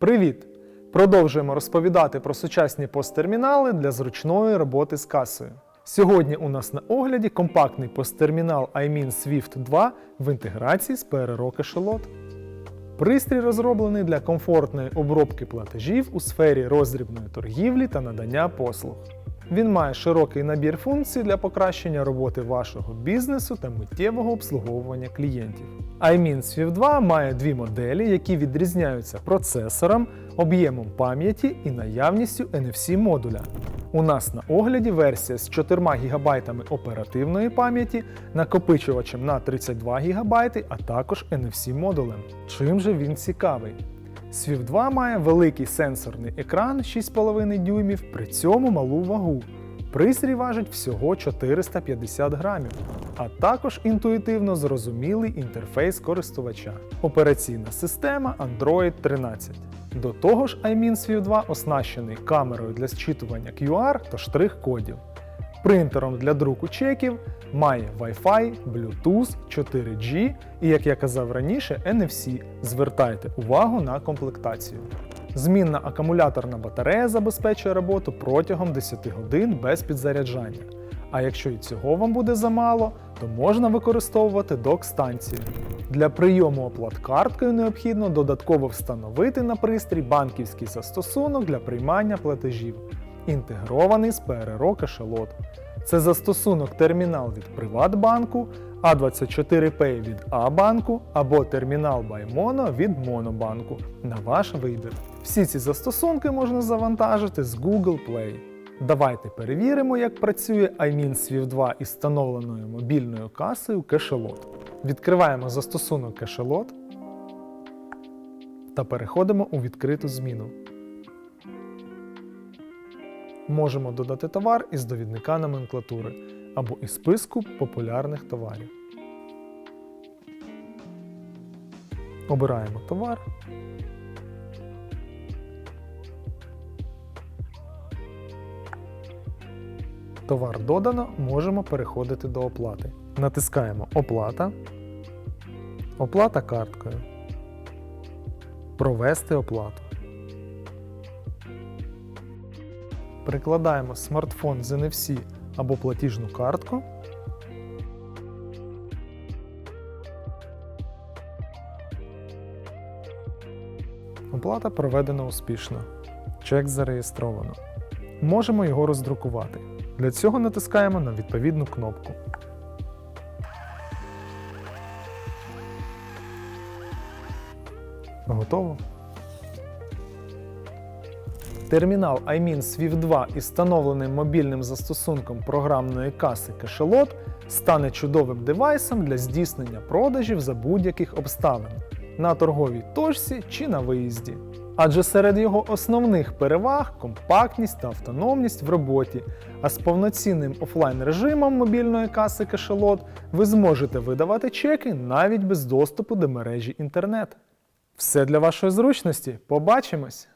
Привіт! Продовжуємо розповідати про сучасні посттермінали для зручної роботи з касою. Сьогодні у нас на огляді компактний посттермінал iMin Swift 2 в інтеграції з PRRO Cachelot. Пристрій розроблений для комфортної обробки платежів у сфері роздрібної торгівлі та надання послуг. Він має широкий набір функцій для покращення роботи вашого бізнесу та миттєвого обслуговування клієнтів. iMin Swift 2 має дві моделі, які відрізняються процесором, об'ємом пам'яті і наявністю NFC модуля. У нас на огляді версія з 4 ГБ оперативної пам'яті, накопичувачем на 32 ГБ, а також NFC модулем. Чим же він цікавий? Swift 2 має великий сенсорний екран 6,5 дюймів, при цьому малу вагу. Пристрій важить всього 450 грамів, а також інтуїтивно зрозумілий інтерфейс користувача. Операційна система Android 13. До того ж, iMin Swift 2 оснащений камерою для зчитування QR та штрих-кодів. Принтером для друку чеків має Wi-Fi, Bluetooth, 4G і, як я казав раніше, NFC. Звертайте увагу на комплектацію. Змінна акумуляторна батарея забезпечує роботу протягом 10 годин без підзаряджання. А якщо і цього вам буде замало, то можна використовувати док-станцію. Для прийому оплат карткою необхідно додатково встановити на пристрій банківський застосунок для приймання платежів, інтегрований з PRRO Cachelot. Це застосунок термінал від Приватбанку, A24Pay від А-банку або термінал BuyMono від Монобанку на ваш вибір. Всі ці застосунки можна завантажити з Google Play. Давайте перевіримо, як працює iMin Swift 2 із встановленою мобільною касою Cachelot. Відкриваємо застосунок Cachelot та переходимо у відкриту зміну. Можемо додати товар із довідника номенклатури або із списку популярних товарів. Обираємо товар. Товар додано, можемо переходити до оплати. Натискаємо Оплата. Оплата карткою. Провести оплату. Прикладаємо смартфон з NFC або платіжну картку. Оплата проведена успішно. Чек зареєстровано. Можемо його роздрукувати. Для цього натискаємо на відповідну кнопку. Готово. Термінал iMin Swift 2 із встановленим мобільним застосунком програмної каси Cachelot стане чудовим девайсом для здійснення продажів за будь-яких обставин на торговій точці чи на виїзді. Адже серед його основних переваг компактність та автономність в роботі, а з повноцінним офлайн режимом мобільної каси Cachelot ви зможете видавати чеки навіть без доступу до мережі інтернет. Все для вашої зручності. Побачимось!